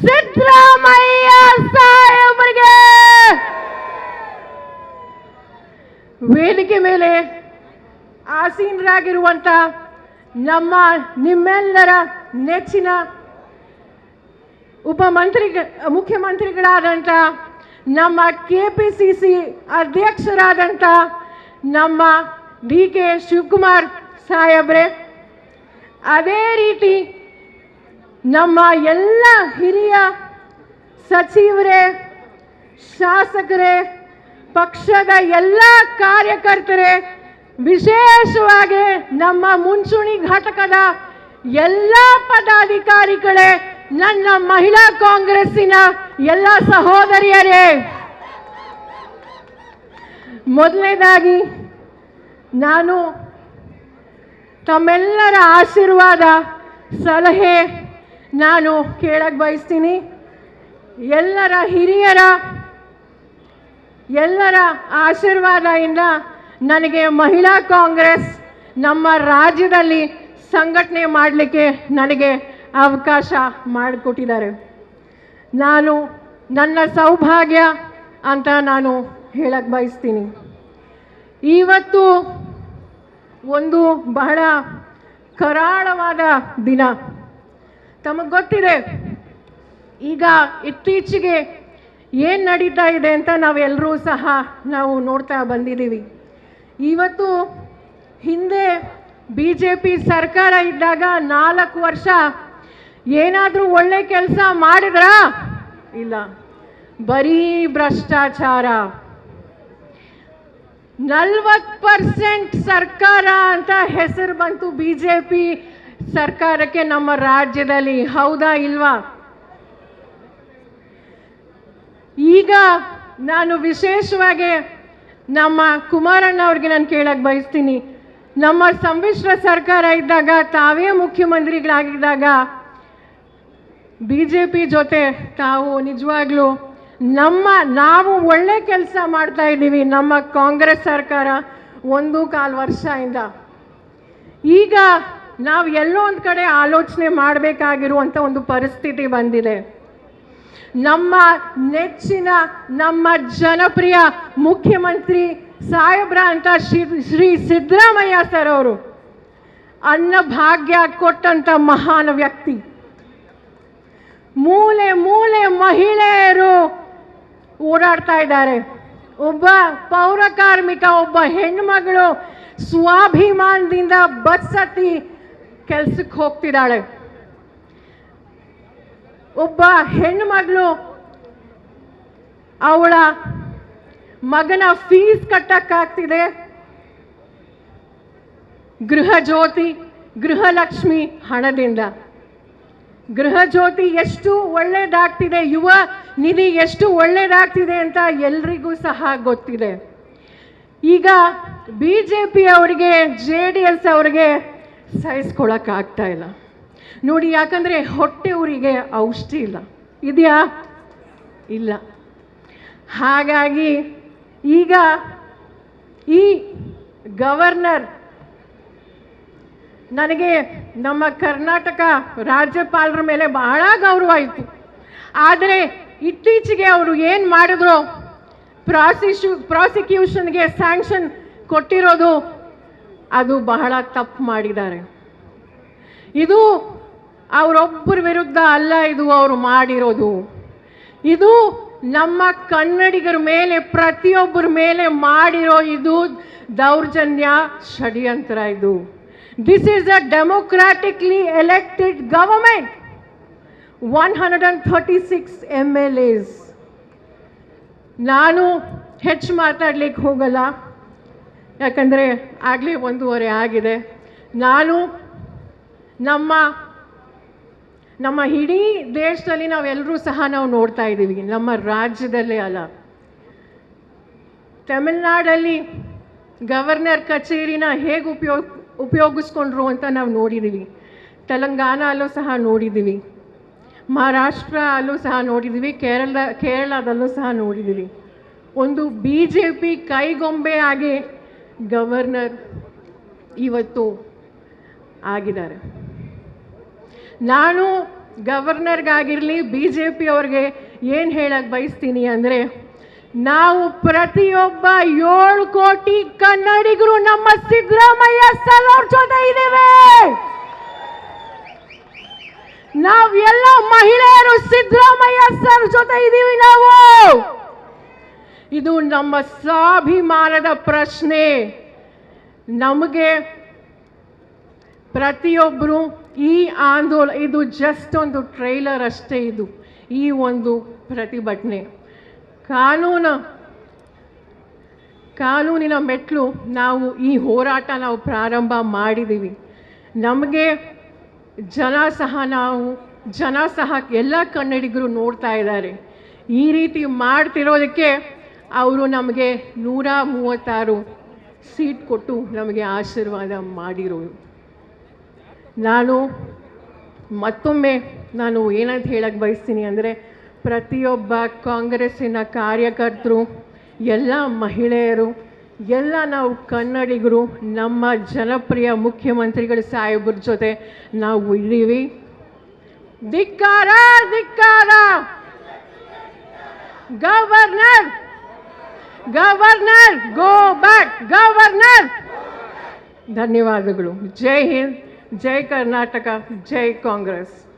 ಸಿದ್ದರಾಮಯ್ಯ ಸಾಹೇಬರಿಗೆ ವೇದಿಕೆ ಮೇಲೆ ಆಸೀನರಾಗಿರುವಂತ ನಮ್ಮ ನಿಮ್ಮೆಲ್ಲರ ನೆಚ್ಚಿನ ಉಪಮಂತ್ರಿ ಮುಖ್ಯಮಂತ್ರಿಗಳಾದಂಥ ನಮ್ಮ ಕೆ ಪಿ ಸಿ ಸಿ ಅಧ್ಯಕ್ಷರಾದಂಥ ನಮ್ಮ ಡಿ ಕೆ ಶಿವಕುಮಾರ್ ಸಾಹೇಬ್ರೆ, ಅದೇ ರೀತಿ ನಮ್ಮ ಎಲ್ಲ ಹಿರಿಯ ಸಚಿವರೇ, ಶಾಸಕರೇ, ಪಕ್ಷದ ಎಲ್ಲ ಕಾರ್ಯಕರ್ತರೇ, ವಿಶೇಷವಾಗಿ ನಮ್ಮ ಮುಂಚೂಣಿ ಘಟಕದ ಎಲ್ಲ ಪದಾಧಿಕಾರಿಗಳೇ, ನನ್ನ ಮಹಿಳಾ ಕಾಂಗ್ರೆಸ್ಸಿನ ಎಲ್ಲ ಸಹೋದರಿಯರೇ. ಮೊದಲನೇದಾಗಿ ನಾನು ತಮ್ಮೆಲ್ಲರ ಆಶೀರ್ವಾದ, ಸಲಹೆ ನಾನು ಕೇಳಕ್ಕೆ ಬಯಸ್ತೀನಿ. ಎಲ್ಲರ ಹಿರಿಯರ, ಎಲ್ಲರ ಆಶೀರ್ವಾದದಿಂದ ನನಗೆ ಮಹಿಳಾ ಕಾಂಗ್ರೆಸ್ ನಮ್ಮ ರಾಜ್ಯದಲ್ಲಿ ಸಂಘಟನೆ ಮಾಡಲಿಕ್ಕೆ ನನಗೆ ಅವಕಾಶ ಮಾಡಿಕೊಟ್ಟಿದ್ದಾರೆ. ನಾನು ನನ್ನ ಸೌಭಾಗ್ಯ ಅಂತ ನಾನು ಹೇಳಕ್ಕೆ ಬಯಸ್ತೀನಿ. ಇವತ್ತು ಒಂದು ಬಹಳ ಕರಾಳವಾದ ದಿನ. ತಮಗೆ ಗೊತ್ತಿದೆ. ಈಗ ಇತ್ತೀಚೆಗೆ ಏನು ನಡೀತಾ ಇದೆ ಅಂತ ನಾವೆಲ್ಲರೂ ಸಹ ನಾವು ನೋಡ್ತಾ ಬಂದಿದ್ದೀವಿ. ಇವತ್ತು ಹಿಂದೆ ಬಿ ಜೆ ಪಿ ಸರ್ಕಾರ ಇದ್ದಾಗ ನಾಲ್ಕು ವರ್ಷ ಏನಾದರೂ ಒಳ್ಳೆ ಕೆಲಸ ಮಾಡಿದ್ರಾ? ಇಲ್ಲ. ಬರೀ ಭ್ರಷ್ಟಾಚಾರ. ನಲ್ವತ್ತು ಪರ್ಸೆಂಟ್ ಸರ್ಕಾರ ಅಂತ ಹೆಸರು ಬಂತು ಬಿ ಜೆ ಪಿ ಸರ್ಕಾರಕ್ಕೆ ನಮ್ಮ ರಾಜ್ಯದಲ್ಲಿ ಹೌದಾ ಇಲ್ವಾ? ಈಗ ನಾನು ವಿಶೇಷವಾಗಿ ನಮ್ಮ ಕುಮಾರಣ್ಣ ಅವ್ರಿಗೆ ನಾನು ಕೇಳಕ್ಕೆ ಬಯಸ್ತೀನಿ. ನಮ್ಮ ಸಮ್ಮಿಶ್ರ ಸರ್ಕಾರ ಇದ್ದಾಗ, ತಾವೇ ಮುಖ್ಯಮಂತ್ರಿಗಳಾಗಿದ್ದಾಗ ಬಿ ಜೆ ಪಿ ಜೊತೆ ತಾವು ನಿಜವಾಗ್ಲೂ ನಮ್ಮ, ನಾವು ಒಳ್ಳೆ ಕೆಲಸ ಮಾಡ್ತಾ ಇದ್ದೀವಿ ನಮ್ಮ ಕಾಂಗ್ರೆಸ್ ಸರ್ಕಾರ ಒಂದು ಕಾಲು ವರ್ಷದಿಂದ. ಈಗ ನಾವು ಎಲ್ಲೋ ಒಂದು ಕಡೆ ಆಲೋಚನೆ ಮಾಡಬೇಕಾಗಿರುವಂಥ ಒಂದು ಪರಿಸ್ಥಿತಿ ಬಂದಿದೆ. ನಮ್ಮ ನೆಚ್ಚಿನ, ನಮ್ಮ ಜನಪ್ರಿಯ ಮುಖ್ಯಮಂತ್ರಿ ಸಾಹೇಬ್ರ ಅಂತ ಶ್ರೀ ಶ್ರೀ ಸಿದ್ದರಾಮಯ್ಯ ಸರ್ ಅವರು ಅನ್ನ ಭಾಗ್ಯ ಕೊಟ್ಟಂತ ಮಹಾನ್ ವ್ಯಕ್ತಿ. ಮೂಲೆ ಮೂಲೆ ಮಹಿಳೆಯರು ಓಡಾಡ್ತಾ ಇದ್ದಾರೆ. ಒಬ್ಬ ಪೌರ ಕಾರ್ಮಿಕ, ಒಬ್ಬ ಹೆಣ್ಮಗಳು ಸ್ವಾಭಿಮಾನದಿಂದ ಬಸ್ ಕೆಲ್ಸಕ್ಕೆ ಹೋಗ್ತಿದ್ದಾಳೆ. ಒಬ್ಬ ಹೆಣ್ಣು ಮಗಳು, ಅವಳ ಮಗನ ಫೀಸ್ ಕಟ್ಟಕ್ಕಾಗ್ತಿದೆ. ಗೃಹ ಜ್ಯೋತಿ ಗೃಹಲಕ್ಷ್ಮಿ ಹಣದಿಂದ. ಗೃಹ ಜ್ಯೋತಿ ಎಷ್ಟು ಒಳ್ಳೇದಾಗ್ತಿದೆ, ಯುವ ನಿಧಿ ಎಷ್ಟು ಒಳ್ಳೇದಾಗ್ತಿದೆ ಅಂತ ಎಲ್ರಿಗೂ ಸಹ ಗೊತ್ತಿದೆ. ಈಗ ಬಿ ಜೆ ಪಿ ಅವರಿಗೆ ಜೆ ಡಿ ಎಸ್ ಅವರಿಗೆ ಸಹಿಸ್ಕೊಳಕ್ಕಾಗ್ತಾ ಇಲ್ಲ. ನೋಡಿ, ಯಾಕಂದರೆ ಹೊಟ್ಟೆ ಊರಿಗೆ ಔಷಧಿ ಇಲ್ಲ. ಇದೆಯಾ? ಇಲ್ಲ. ಹಾಗಾಗಿ ಈಗ ಈ ಗವರ್ನರ್ ನನಗೆ ನಮ್ಮ ಕರ್ನಾಟಕ ರಾಜ್ಯಪಾಲರ ಮೇಲೆ ಬಹಳ ಗೌರವ ಇತ್ತು ಆದರೆ ಇತ್ತೀಚೆಗೆ ಅವರು ಏನು ಮಾಡಿದ್ರು? ಪ್ರಾಸಿಕ್ಯೂಷನ್ಗೆ ಸ್ಯಾಂಕ್ಷನ್ ಕೊಟ್ಟಿರೋದು ಅದು ಬಹಳ ತಪ್ಪು ಮಾಡಿದ್ದಾರೆ. ಇದು ಅವರೊಬ್ಬರ ವಿರುದ್ಧ ಅಲ್ಲ, ಇದು ಅವರು ಮಾಡಿರೋದು. ಇದು ನಮ್ಮ ಕನ್ನಡಿಗರ ಮೇಲೆ, ಪ್ರತಿಯೊಬ್ಬರ ಮೇಲೆ ಮಾಡಿರೋ ಇದು ದೌರ್ಜನ್ಯ, ಷಡ್ಯಂತ್ರ ಇದು. This is a democratically elected government one hundred and thirty six M L S ನಾನು ಹೆಚ್ಚು ಮಾತಾಡ್ಲಿಕ್ಕೆ ಹೋಗಲ್ಲ. ಯಾಕಂದರೆ ಆಗಲೇ ಒಂದೂವರೆ ಆಗಿದೆ. ನಾನು ನಮ್ಮ ನಮ್ಮ ಇಡೀ ದೇಶದಲ್ಲಿ ನಾವೆಲ್ಲರೂ ಸಹ ನಾವು ನೋಡ್ತಾ ಇದ್ದೀವಿ. ನಮ್ಮ ರಾಜ್ಯದಲ್ಲೇ ಅಲ್ಲ. ತಮಿಳ್ನಾಡಲ್ಲಿ ಗವರ್ನರ್ ಕಚೇರಿನ ಹೇಗೆ ಉಪಯೋಗ, ಉಪಯೋಗಿಸ್ಕೊಂಡ್ರು ಅಂತ ನಾವು ನೋಡಿದ್ದೀವಿ ತೆಲಂಗಾಣ ಅಲ್ಲೂ ಸಹ ನೋಡಿದ್ದೀವಿ ಮಹಾರಾಷ್ಟ್ರ ಅಲ್ಲೂ ಸಹ ನೋಡಿದ್ದೀವಿ ಕೇರಳ ಕೇರಳದಲ್ಲೂ ಸಹ ನೋಡಿದ್ದೀವಿ ಒಂದು ಬಿ ಜೆ ಪಿ ಕೈಗೊಂಬೆ ಆಗಿ ಗವರ್ನರ್ ಇವತ್ತು ಆಗಿದ್ದಾರೆ. ನಾನು ಗವರ್ನರ್ಗಾಗಿರಲಿ ಬಿ ಜೆ ಪಿ ಅವ್ರಿಗೆ ಏನು ಹೇಳಕ್ಕೆ ಬಯಸ್ತೀನಿ ಅಂದರೆ, ನಾವು ಪ್ರತಿಯೊಬ್ಬ ಏಳು ಕೋಟಿ ಕನ್ನಡಿಗರು ನಮ್ಮ ಸಿದ್ದರಾಮಯ್ಯ ಅವ್ರ ಜೊತೆ ಇದ್ದೇವೆ. ನಾವೆಲ್ಲ ಮಹಿಳೆಯರು ಸಿದ್ದರಾಮಯ್ಯ ಸರ್ ಜೊತೆ ಇದ್ದೀವಿ ನಾವು ಇದು ನಮ್ಮ ಸ್ವಾಭಿಮಾನದ ಪ್ರಶ್ನೆ. ನಮಗೆ ಪ್ರತಿಯೊಬ್ಬರು ಈ ಆಂದೋಲ, ಇದು ಜಸ್ಟ್ ಒಂದು ಟ್ರೈಲರ್ ಅಷ್ಟೇ ಇದು, ಈ ಒಂದು ಪ್ರತಿಭಟನೆ. ಕಾನೂನು, ಕಾನೂನಿನ ಮೆಟ್ಲು ನಾವು ಈ ಹೋರಾಟ ನಾವು ಪ್ರಾರಂಭ ಮಾಡಿದ್ದೀವಿ ನಮಗೆ ಜನ ಸಹ ನಾವು, ಜನ ಸಹ ಎಲ್ಲ ಕನ್ನಡಿಗರು ನೋಡ್ತಾ ಇದ್ದಾರೆ. ಈ ರೀತಿ ಮಾಡ್ತಿರೋದಕ್ಕೆ ಅವರು ನಮಗೆ ನೂರ ಮೂವತ್ತಾರು ಸೀಟ್ ಕೊಟ್ಟು ನಮಗೆ ಆಶೀರ್ವಾದ ಮಾಡಿರೋರು ನಾನು ಮತ್ತೊಮ್ಮೆ ನಾನು ಏನಂತ ಹೇಳಕ್ಕೆ ಬಯಸ್ತೀನಿ ಅಂದರೆ ಪ್ರತಿಯೊಬ್ಬ ಕಾಂಗ್ರೆಸ್ಸಿನ ಕಾರ್ಯಕರ್ತರು, ಎಲ್ಲ ಮಹಿಳೆಯರು, ಎಲ್ಲ ನಾವು ಕನ್ನಡಿಗರು, ನಮ್ಮ ಜನಪ್ರಿಯ ಮುಖ್ಯಮಂತ್ರಿಗಳ ಸಾಹೇಬ್ರ ಜೊತೆ ನಾವು ಇದ್ದೀವಿ. ಧಿಕ್ಕಾರ ಧಿಕ್ಕಾರ. Governor governor go back governor ಧನ್ಯವಾದಗಳು ಜೈ ಹಿಂದ್ ಜೈ ಕರ್ನಾಟಕ ಜೈ ಕಾಂಗ್ರೆಸ್